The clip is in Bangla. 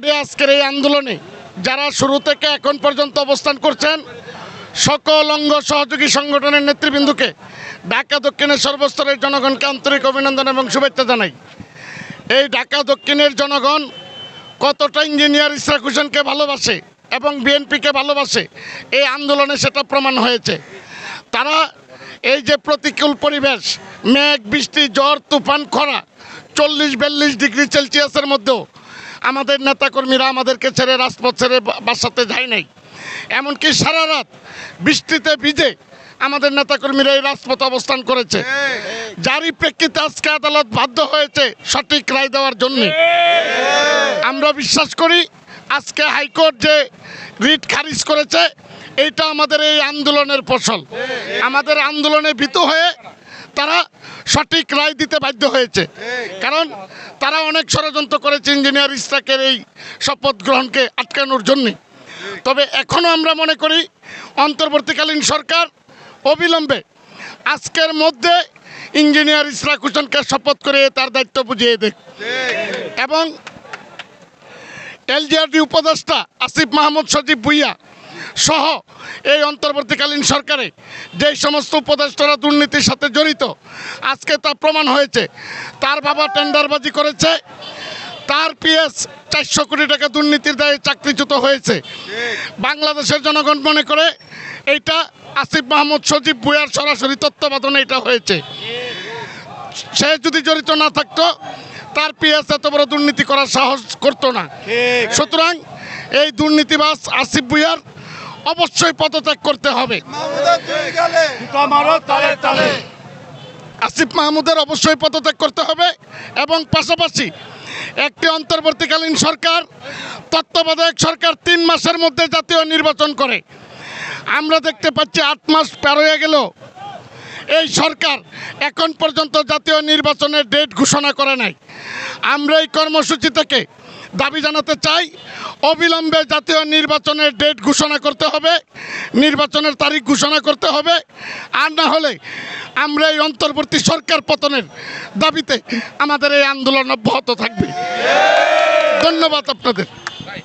মাঠে আজকের এই আন্দোলনে যারা শুরু থেকে এখন পর্যন্ত অবস্থান করছেন, সকল অঙ্গ সহযোগী সংগঠনের নেতৃবৃন্দকে ঢাকা দক্ষিণের সর্বস্তরের জনগণকে আন্তরিক অভিনন্দন এবং শুভেচ্ছা জানাই। এই ঢাকা দক্ষিণের জনগণ কতটা ইঞ্জিনিয়ার ইসরাক হোসেনকে ভালোবাসে এবং বিএনপিকে ভালোবাসে, এই আন্দোলনে সেটা প্রমাণ হয়েছে। তারা এই যে প্রতিকূল পরিবেশ, মেঘ, বৃষ্টি জ্বর তুফান, খরা, চল্লিশ বিয়াল্লিশ ডিগ্রি সেলসিয়াসের মধ্যেও আমাদের নেতাকর্মীরা আমাদেরকে ছেড়ে রাজপথ ছেড়ে বাসাতে যায় নাই। এমনকি সারা রাত বৃষ্টিতে ভিজে আমাদের নেতাকর্মীরা এই রাজপথ অবস্থান করেছে। যারই প্রেক্ষিতে আজকে আদালত বাধ্য হয়েছে সঠিক রায় দেওয়ার জন্য। আমরা বিশ্বাস করি আজকে হাইকোর্ট যে রিট খারিজ করেছে, এইটা আমাদের এই আন্দোলনের ফসল। আমাদের আন্দোলনে ভীত হয়ে তারা সঠিক রায় দিতে বাধ্য হয়েছে। কারণ তারা অনেক ষড়যন্ত্র করেছে ইঞ্জিনিয়ার ইস্তাকের এই শপথ গ্রহণকে আটকানোর জন্যে। তবে এখনও আমরা মনে করি অন্তর্বর্তীকালীন সরকার অবিলম্বে আজকের মধ্যে ইঞ্জিনিয়ার ইসরাক হোসেনকে শপথ করে তার দায়িত্ব বুঝিয়ে দেখ এবং এলজিআরডি উপদেষ্টা আসিফ মাহমুদ সজীব ভুইয়া সহ এই অন্তর্বর্তীকালীন সরকারে যেই সমস্ত উপদেষ্টারা দুর্নীতির সাথে জড়িত আজকে তা প্রমাণ হয়েছে। তার বাবা টেন্ডারবাজি করেছে তার পিএস চারশো কোটি টাকা দুর্নীতির দায়ে চাকরিচ্যুত হয়েছে। বাংলাদেশের জনগণ মনে করে এইটা আসিফ মাহমুদ সজীব বুয়ার সরাসরি তত্ত্বাবধানে এটা হয়েছে। সে যদি জড়িত না থাকতো তার পিএস এত বড় দুর্নীতি করার সাহস করতো না। সুতরাং এই দুর্নীতিবাস আসিফ ভুইয়ার অবশ্যই পদত্যাগ করতে হবে। আসিফ মাহমুদের অবশ্যই পদত্যাগ করতে হবে এবং পাশাপাশি একটি অন্তর্বর্তীকালীন সরকার তত্ত্বাবধায়ক সরকার তিন মাসের মধ্যে জাতীয় নির্বাচন করে। আমরা দেখতে পাচ্ছি আট মাস পার হয়ে গেল। এই সরকার এখন পর্যন্ত জাতীয় নির্বাচনের ডেট ঘোষণা করে নাই। আমরা এই কর্মসূচি থেকে দাবি জানাতে চাই, অবিলম্বে জাতীয় নির্বাচনের ডেট ঘোষণা করতে হবে, নির্বাচনের তারিখ ঘোষণা করতে হবে, আর না হলে আমরা এই অন্তর্বর্তী সরকার পতনের দাবিতে আমাদের এই আন্দোলন অব্যাহত থাকবে। ধন্যবাদ আপনাদের।